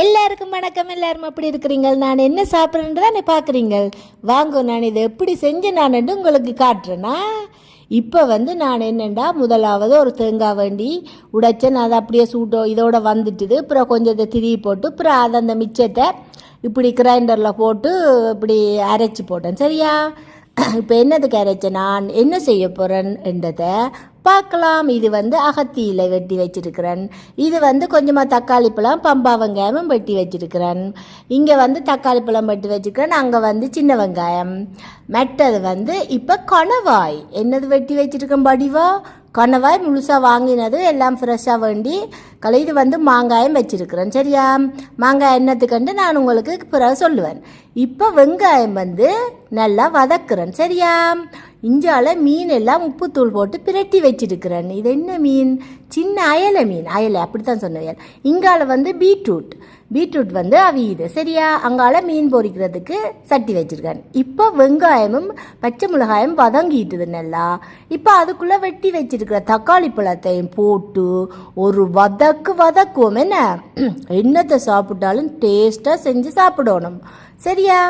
எல்லாருக்கும் வணக்கம். எல்லாரும் எப்படி இருக்கிறீங்க? நான் என்ன சாப்பிட்றேன்னு தானே பார்க்குறீங்க. வாங்க நான் இதை எப்படி செஞ்சு நான் உங்களுக்கு காட்டுறேன்னா இப்போ வந்து நான் என்னென்னா முதலாவது ஒரு தேங்காய் வேண்டி உடைச்சேன். அதை அப்படியே சூட்டோ இதோட வந்துட்டுது. அப்புறம் கொஞ்சம் இதை திரி போட்டு அப்புறம் அதை அந்த மிச்சத்தை இப்படி கிரைண்டரில் போட்டு இப்படி அரைச்சி போட்டேன். சரியா? இப்போ என்னதுக்கு அரைச்சேன்? நான் என்ன செய்ய போகிறேன் என்றதை பார்க்கலாம். இது வந்து அகத்தியில் வெட்டி வச்சிருக்கிறேன். இது வந்து கொஞ்சமாக தக்காளி பழம் பம்பா வெங்காயமும் வெட்டி வச்சிருக்கிறேன். இங்கே வந்து தக்காளி பழம் வெட்டி வச்சிருக்கிறேன். அங்கே வந்து சின்ன வெங்காயம். மெட்டது வந்து இப்போ கணவாய். என்னது வெட்டி வச்சிருக்கேன் படிவா? கணவாய் முழுசாக வாங்கினது எல்லாம் ஃப்ரெஷ்ஷாக வேண்டி கலை இது வந்து மாங்காயம் வச்சிருக்கிறேன். சரியா? மாங்காய் என்னத்துக்கண்டு நான் உங்களுக்கு பிறகு சொல்லுவேன். இப்போ வெங்காயம் வந்து நல்லா வதக்குறேன். சரியா? இஞ்சால மீன் எல்லாம் உப்புத்தூள் போட்டு பிரட்டி வச்சிருக்கிறேன். இது என்ன மீன்? சின்ன அயலை மீன். அயலை அப்படித்தான் சொன்னேன் இங்கால வந்து பீட்ரூட். பீட்ரூட் வந்து அவியுது சரியா? அங்கால மீன் பொரிக்கிறதுக்கு சட்டி வச்சுருக்கேன். இப்போ வெங்காயமும் பச்சை மிளகாயும் வதங்கிட்டுது நல்லா இப்போ அதுக்குள்ளே வெட்டி வச்சிருக்கிற தக்காளி பழத்தையும் போட்டு ஒரு வதக்கு வதக்குவோம். என்ன? என்னத்தை சாப்பிட்டாலும் டேஸ்ட்டாக செஞ்சு சாப்பிடணும். சரியா?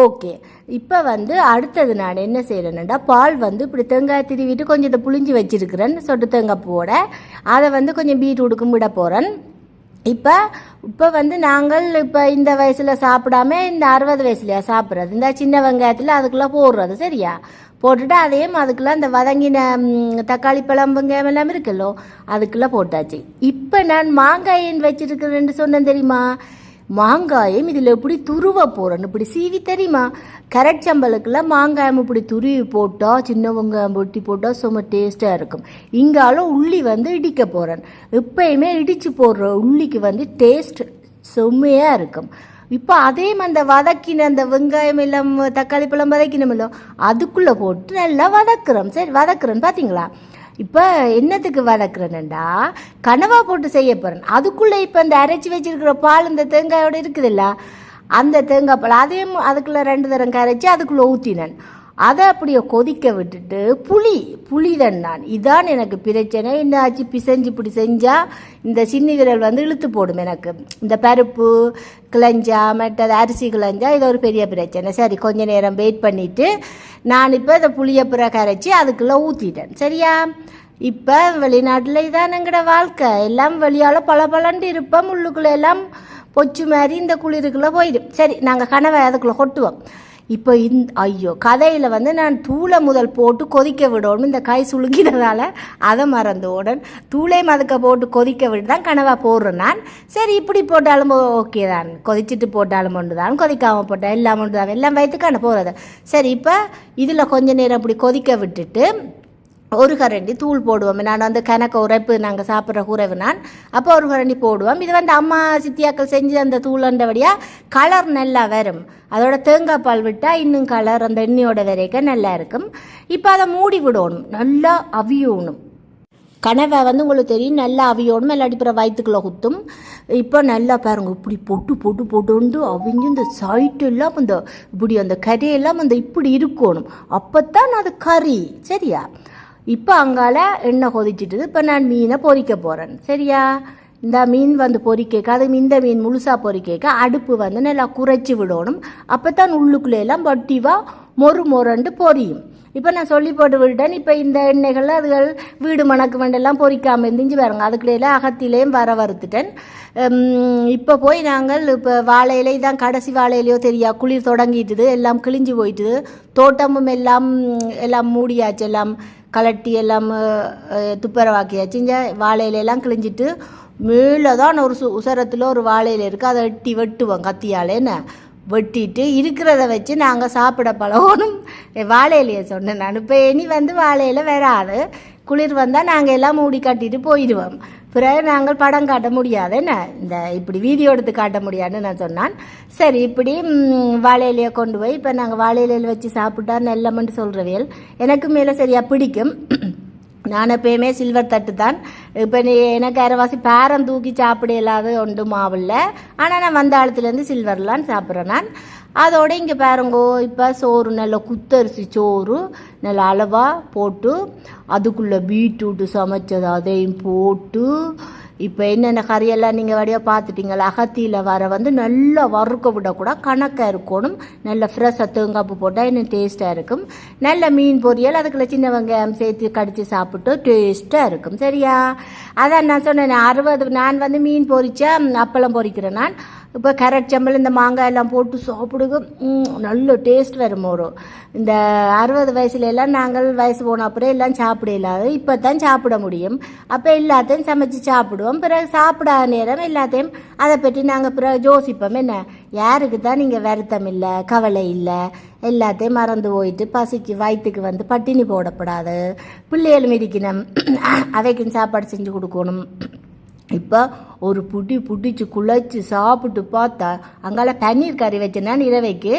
ஓகே. இப்போ வந்து அடுத்தது நான் என்ன செய்கிறேன்னா பால் வந்து இப்படி தேங்காய் திருவிட்டு கொஞ்சம் இதை புளிஞ்சு வச்சிருக்கிறேன் சொட்டு தேங்காய் போட. அதை வந்து கொஞ்சம் பீட்ரூட்டுக்கும் விட போகிறேன் இப்போ இப்போ வந்து நாங்கள் இப்போ இந்த வயசில் சாப்பிடாம இந்த அறுபது வயசுலையா சாப்பிட்றது? இந்த சின்ன வெங்காயத்தில் அதுக்குள்ளே போடுறது சரியா? போட்டுட்டு அதையும் அதுக்குள்ளே அந்த வதங்கின தக்காளி பழம் வெங்காயம் எல்லாம் இருக்குல்லோ அதுக்குள்ளே போட்டாச்சு. இப்போ நான் மாங்காயின் வச்சுருக்கிறேன்னு சொன்னேன் தெரியுமா? மாங்காயம் இதில் எப்படி துருவ போகிறேன்னு இப்படி சீவி தெரியுமா? கரட் சம்பளுக்கெல்லாம் மாங்காயம் இப்படி துருவி போட்டால் சின்ன வெங்காயம் பொட்டி போட்டால் சும்மா டேஸ்ட்டாக இருக்கும். இங்காலும் உள்ளி வந்து இடிக்க போகிறேன் எப்பயுமே இடித்து போடுற உள்ளிக்கு வந்து டேஸ்ட் செம்மையாக இருக்கும். இப்போ அதே அந்த வதக்கின அந்த வெங்காயம் எல்லாம் தக்காளி பழம் வதக்கினோமில்லோ அதுக்குள்ளே போட்டு நல்லா வதக்குறோம். சரி வதக்குறோம். பார்த்தீங்களா இப்போ என்னத்துக்கு வதக்குறேன்டா கனவா போட்டு செய்ய போகிறேன் அதுக்குள்ளே இப்போ இந்த அரைச்சி வச்சிருக்கிற பால் இந்த தேங்காயோட இருக்குதுல்ல? அந்த தேங்காய் பால் அதையும் அதுக்குள்ளே ரெண்டு தரம் கரைச்சி அதுக்குள்ளே ஊற்றினேன் அதை அப்படியே கொதிக்க விட்டுட்டு புளி புளிதன் நான். இதான் எனக்கு பிரச்சனை. என்ன ஆச்சு? பிசைஞ்சு இப்படி செஞ்சால் இந்த சின்ன விரல் வந்து இழுத்து போடும் எனக்கு. இந்த பருப்பு கிளஞ்சா மற்றது அரிசி கிளஞ்சா இது ஒரு பெரிய பிரச்சனை. சரி கொஞ்ச நேரம் வெயிட் பண்ணிவிட்டு நான் இப்போ இந்த புளியப்புற கரைச்சி அதுக்குள்ளே ஊற்றிட்டேன் சரியா? இப்போ வெளிநாட்டில் இதான் எங்களோட வாழ்க்கை. எல்லாம் வெளியால் பல பலன்ட்டு இருப்போம் உள்ளுக்குள்ளே எல்லாம் பொச்சு மாதிரி இந்த குளிருக்குள்ளே போயிடும். சரி நாங்கள் கனவை அதுக்குள்ளே கொட்டுவோம். இப்போ இந் ஐயோ கதையில் வந்து நான் தூளை முதல் போட்டு கொதிக்க விடணும். இந்த காய் சுழுங்கினதால் அதை மறந்து உடன் தூளையும் அதுக்க போட்டு கொதிக்க விட்டு தான் கனவாக போடுறேன் நான். சரி இப்படி போட்டாலும் ஓகே தான். கொதிச்சிட்டு போட்டாலும் ஒன்று தான். கொதிக்காமல் போட்டால் எல்லாம் ஒன்று தான். எல்லாம் வயிற்றுக்கான போகிறது சரி இப்போ இதில் கொஞ்ச நேரம் அப்படி கொதிக்க விட்டுட்டு ஒரு கரண்டி தூள் போடுவோம். நான் வந்து கணக்க உரைப்பு நாங்கள் சாப்பிட்ற உறவு நான் அப்போ ஒரு கரண்டி போடுவோம். இது வந்து அம்மா சித்தியாக்கள் செஞ்சு அந்த தூளண்டபடியாக கலர் நல்லா வரும். அதோட தேங்காய் பால் விட்டால் இன்னும் கலர் அந்த எண்ணெயோட வரைக்கும் நல்லா இருக்கும். இப்போ அதை மூடி விடணும். நல்லா அவியணும். கனவை வந்து உங்களுக்கு தெரியும் நல்லா அவியோடும் இல்லாட்டி வயிற்றுக்குள்ளே குத்தும். இப்போ நல்லா பாருங்க இப்படி பொட்டு பொட்டு போட்டு அவங்க இந்த சைட்டு எல்லாம் இந்த இப்படி அந்த கரையெல்லாம் அந்த இப்படி இருக்கணும். அப்போ தான் அது கறி. சரியா? இப்போ அங்கால எண்ணெய் கொதிச்சிட்டுது. இப்போ நான் மீனை பொறிக்க போகிறேன் சரியா? இந்த மீன் வந்து பொறிக்கேக்க அது இந்த மீன் முழுசாக பொரிக்க அடுப்பு வந்து நல்லா குறைச்சி விடணும். அப்போ தான் உள்ளுக்குள்ளே எல்லாம் வட்டிவாக மொறு மொரண்டு பொரியும். இப்போ நான் சொல்லி போட்டு விட்டேன் இப்போ இந்த எண்ணெய்கள் அதுகள் வீடு மணக்கு வேண்டெல்லாம் பொறிக்காமல் இருந்துச்சு பாருங்க. அதுக்குள்ளே அகத்திலேயும் வர வறுத்துட்டேன். இப்போ போய் நாங்கள் இப்போ வாழையிலே தான் கடைசி வாழையிலையோ தெரியா குளிர் தொடங்கிட்டுது. எல்லாம் கிழிஞ்சு போயிட்டுது. தோட்டமும் எல்லாம் எல்லாம் மூடியாச்சு. எல்லாம் கலட்டி எல்லாம் அஹ், துப்புரவாக்கியாச்சு. இந்த வாழை இலையெல்லாம் கிழிஞ்சிட்டு மேலே தான் ஒரு சு உசரத்தில் ஒரு வாழை இருக்குது அதை வெட்டி வெட்டுவோம் கத்தியாலேன்னு வெட்டிட்டு இருக்கிறத வச்சு நாங்கள் சாப்பிட பழகணும். வாழை இலையை சொன்னேன் நான். இப்போ இனி வந்து வாழையில் வராது. குளிர் வந்தால் நாங்கள் எல்லாம் மூடி கட்டிட்டு போயிடுவோம் பிறகு நாங்கள் படம் காட்ட முடியாது. என்ன இந்த இப்படி வீடியோ எடுத்து காட்ட முடியாதுன்னு நான் சொன்னான். சரி இப்படி வாழையிலையை வாழை இலையை கொண்டு போய் இப்போ நாங்கள் வாழை இலையில் வச்சு சாப்பிட்டா நல்லமன்ட்டு சொல்கிறவியல் எனக்கு மேலே சரியாக பிடிக்கும். நான் எப்பயுமே சில்வர் தட்டு தான் இப்போ நீ எனக்கு அரைவாசி பேரம் தூக்கி சாப்பிட இல்லாத ஒன்று மாவில்ல ஆனால் நான் வந்த காலத்துலேருந்து சில்வர்லாம் சாப்பிட்றேன் நான் அதோட இங்கே பாருங்கோ இப்போ சோறு நல்லா குத்தரிசி சோறு நல்ல அளவாக போட்டு அதுக்குள்ளே பீட்ரூட்டு சமைச்சது அதையும் போட்டு இப்போ என்னென்ன கறியெல்லாம் நீங்கள் வழியாக பார்த்துட்டீங்களா அகத்தியில் வர வந்து நல்லா வறுக்க விடக்கூட கணக்காக இருக்கணும். நல்ல ஃப்ரெஷ்ஷாக தேங்காப்பு போட்டால் இன்னும் டேஸ்ட்டாக இருக்கும். நல்ல மீன் பொரியல் அதுக்குள்ள சின்ன வெங்காயம் சேர்த்து கடித்து சாப்பிட்டு டேஸ்ட்டாக இருக்கும். சரியா? அதான் நான் சொன்னேன் அறுபது நான் வந்து மீன் பொரிச்சா அப்பளம் பொரிக்கிறேன் நான். இப்போ கேரட் சம்பல் இந்த மாங்காய் எல்லாம் போட்டு சாப்பிடுங்க. நல்ல டேஸ்ட் வரும் ஒரு இந்த அறுபது வயசுல எல்லாம் நாங்கள் வயசு போன அப்புறம் எல்லாம் சாப்பிட இல்லாத இப்போ தான் சாப்பிட முடியும். அப்போ எல்லாத்தையும் சமைச்சு சாப்பிடுவோம். பிறகு சாப்பிடாத நேரம் எல்லாத்தையும் அதை பற்றி நாங்கள் பிறகு யோசிப்போம். என்ன? யாருக்கு தான் நீங்கள் வருத்தம் இல்லை கவலை இல்லை. எல்லாத்தையும் மறந்து போயிட்டு பசிக்கு வயிற்றுக்கு வந்து பட்டினி போடப்படாது. பிள்ளைகளும் இருக்கணும் அவைக்கும் சாப்பாடு செஞ்சு கொடுக்கணும். இப்போ ஒரு புட்டி புட்டிச்சு குழைச்சி சாப்பிட்டு பார்த்தா அங்கால பன்னீர் கறி வச்சேன்னா இரவைக்கு.